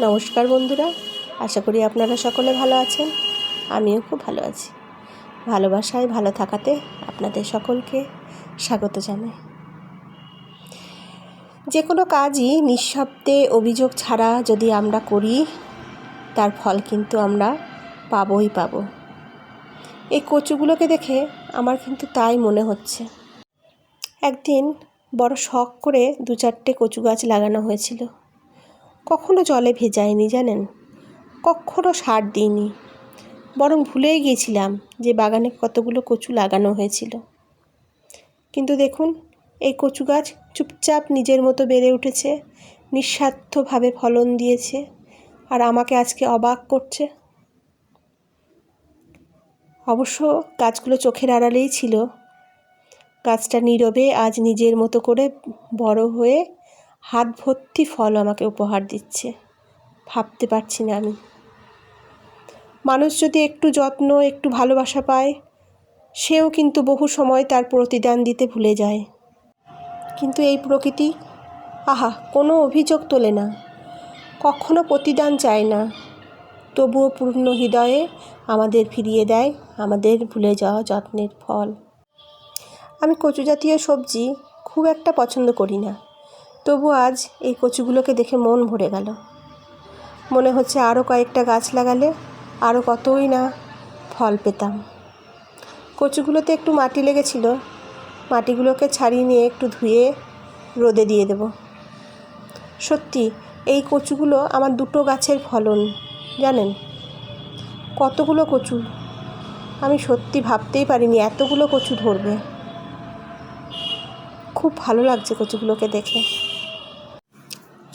নমস্কার বন্ধুরা, আশা করি আপনারা সকলে ভালো আছেন। আমিও খুব ভালো আছি। ভালোবাসায় ভালো থাকাতে আপনাদের সকলকে স্বাগত জানাই। যে কোনো কাজই নিঃশব্দে অভিযোগ ছাড়া যদি আমরা করি, তার ফল কিন্তু আমরা পাবই পাবো। এই কচুগুলোকে দেখে আমার কিন্তু তাই মনে হচ্ছে। একদিন বড় শখ করে দু চারটে কচু গাছ লাগানো হয়েছিল। কখনো জলে ভেজাইনি জানেন? কখনো সার দিইনি। বরং ভুলেই গিয়েছিলাম যে বাগানে কতগুলো কচু লাগানো হয়েছিল। কিন্তু দেখুন, এই কচু গাছ চুপচাপ নিজের মতো বেড়ে উঠেছে, নিঃস্বার্থভাবে ফলন দিয়েছে, আর আমাকে আজকে অবাক করছে। অবশ্য গাছগুলো চোখের আড়ালেই ছিল। গাছটা নীরবে আজ নিজের মতো করে বড় হয়ে হাত ভর্তি ফল আমাকে উপহার দিচ্ছে। ভাবতে পারছি না আমি। মানুষ যদি একটু যত্ন, একটু ভালোবাসা পায়, সেও কিন্তু বহু সময় তার প্রতিদান দিতে ভুলে যায়। কিন্তু এই প্রকৃতি, আহা, কোনো অভিযোগ তোলে না। কখনো প্রতিদান চায় না। তবুও পূর্ণ হৃদয়ে আমাদের ফিরিয়ে দেয়, আমাদের ভুলে যাওয়া যত্নের ফল। আমি কচু জাতীয় সবজি খুব একটা পছন্দ করি না। তবু আজ এই কচুগুলোকে দেখে মন ভরে গেল। মনে হচ্ছে আরও কয়েকটা গাছ লাগালে আরও কতই না ফল পেতাম। কচুগুলোতে একটু মাটি লেগেছিল। মাটিগুলোকে ছাড়িয়ে নিয়ে একটু ধুয়ে রোদে দিয়ে দেব। সত্যি, এই কচুগুলো আমার দুটো গাছের ফলন, জানেন? কতগুলো কচু? আমি সত্যি ভাবতেই পারিনি এতগুলো কচু ধরবে। খুব ভালো লাগছে কচুগুলোকে দেখে।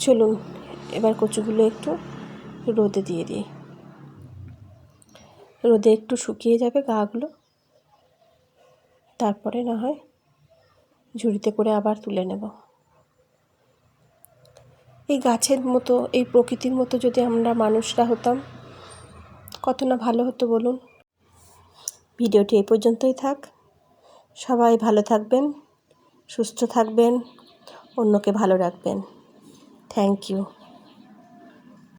চলুন, এবার কচুগুলো একটু রোদে দিয়ে দিই। রোদে একটু শুকিয়ে যাবে গাগুলো। তারপরে না হয় ঝুড়িতে করে আবার তুলে নেব। এই গাছের মতো, এই প্রকৃতির মতো যদি আমরা মানুষরা হতাম, কত না ভালো হতো বলুন। ভিডিওটি এই পর্যন্তই থাক। সবাই ভালো থাকবেন, সুস্থ থাকবেন, অন্যকে ভালো রাখবেন। Thank you